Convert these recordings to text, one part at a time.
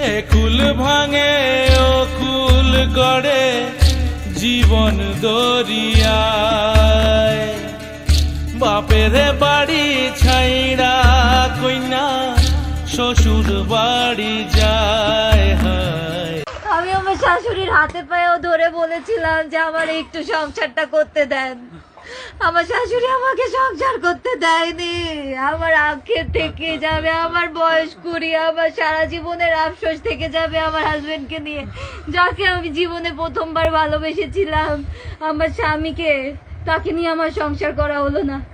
এ কুল ভাঙে, ও কুল গড়ে জীবন দরিয়ায়। বাপের বাড়ি ছাইড়া কইনা, শ্বশুর বাড়ি যায় হায়। আমি আমার শাশুড়ির হাতে পায়েও ধরে বলেছিলাম যে আমার একটু সংসারটা করতে দেন। আমার শাশুড়ি আমাকে সংসার করতে দেয়নি। আমার আক্ষেপ থেকে যাবে, আমার বয়স কুড়ি, আমার সারা জীবনের আফসোস থেকে যাবে আমার হাজবেন্ডকে নিয়ে। যাকে আমি জীবনে প্রথমবার ভালোবেসেছিলাম, আমার স্বামীকে, তাকে নিয়ে আমার সংসার করা হলো না।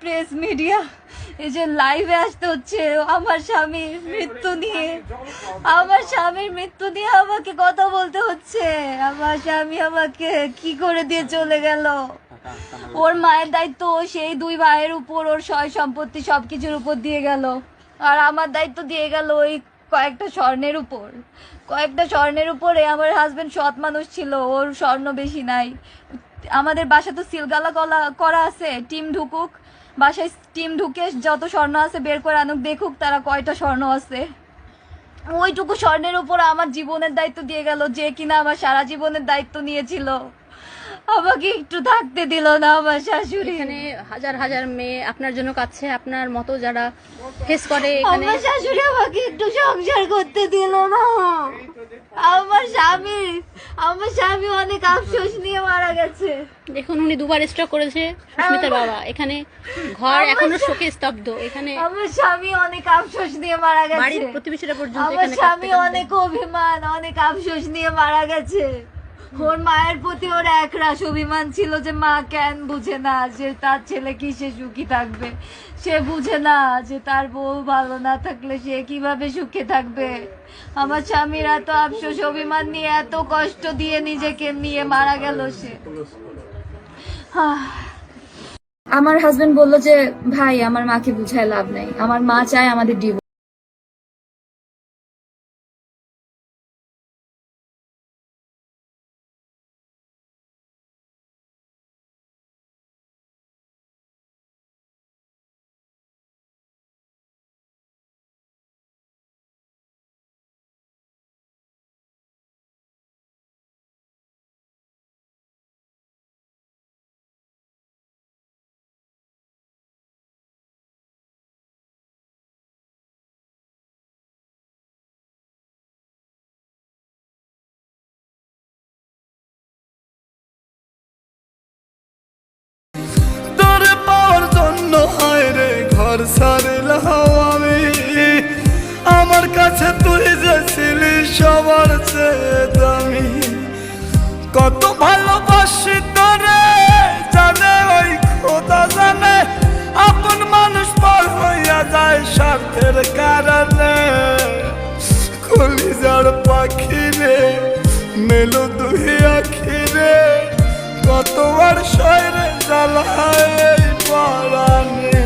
প্রেস মিডিয়া, এই যে লাইভে আসতে হচ্ছে, আমার স্বামীর মৃত্যু নিয়ে। আমার স্বামীর মৃত্যু নিয়ে আমাকে কথা বলতে হচ্ছে। আমার স্বামী আমাকে কি করে দিয়ে চলে গেল? ওর মায়ের দায়িত্ব সেই দুই ভাইয়ের উপর, ওর সয় সম্পত্তি সবকিছুর উপর দিয়ে গেল। আর আমার দায়িত্ব দিয়ে গেল ওই কয়েকটা স্বর্ণের উপর। কয়েকটা স্বর্ণের উপরে আমার হাজবেন্ড সৎ মানুষ ছিল, ওর স্বর্ণ বেশি নাই। আমাদের বাসা তো সিলগালা কলা করা আছে, টিম ঢুকুক বাসায় স্টিম ঢুকে যত স্বর্ণ আছে বের করে আনুক, দেখুক তারা কয়টা স্বর্ণ আছে। ওইটুকু স্বর্ণের উপর আমার জীবনের দায়িত্ব দিয়ে গেল, যে কিনা আমার সারা জীবনের দায়িত্ব নিয়েছিল। আমাকে একটু থাকতে দিল না আমার শাশুড়ি। এখানে হাজার হাজার মেয়ে আপনার জন্য কাছে আপনার মতো যারা ফেস করে এখানে। আমার শাশুড়ি আমাকে একটু সংসার করতে দিল না। আমার স্বামী আমার স্বামী অনেক আফসোস নিয়ে মারা গেছে। দেখুন উনি দুবার স্ট্রোক করেছে সুস্মিতার বাবা। এখানে ঘর এখনও শোকে স্তব্ধ। এখানে আমার স্বামী অনেক আফসোস নিয়ে মারা গেছে। বাড়ির প্রতিবেশীরা পর্যন্ত আমার স্বামী অনেক অভিমান অনেক আফসোস নিয়ে মারা গেছে। ওর মায়ের প্রতি ওর একরাশ অভিমান ছিল যে মা কেন বুঝে না যে তার ছেলে কি সে সুখী থাকবে? সে বুঝে না যে তার বউ ভালো না থাকলে সে কীভাবে সুখে থাকবে? আমার স্বামীর এত আফসোস অভিমান নিয়ে এত কষ্ট দিয়ে নিজেকে নিয়ে মারা গেল সে। আমার হাজবেন্ড বলল যে, ভাই, আমার মাকে বুঝায় লাভ নেই। আমার মা চায় আমাদের ডিভোর্স কত ভালোবাসি তোরে, জানে ওই খোদা জানে, আপন মানুষ পর হইয়া যায় স্বার্থের কারণে। কলিজার পাখি রে মেলো দুই আখি রে কতবার শয়রে জ্বালায় পরাণে।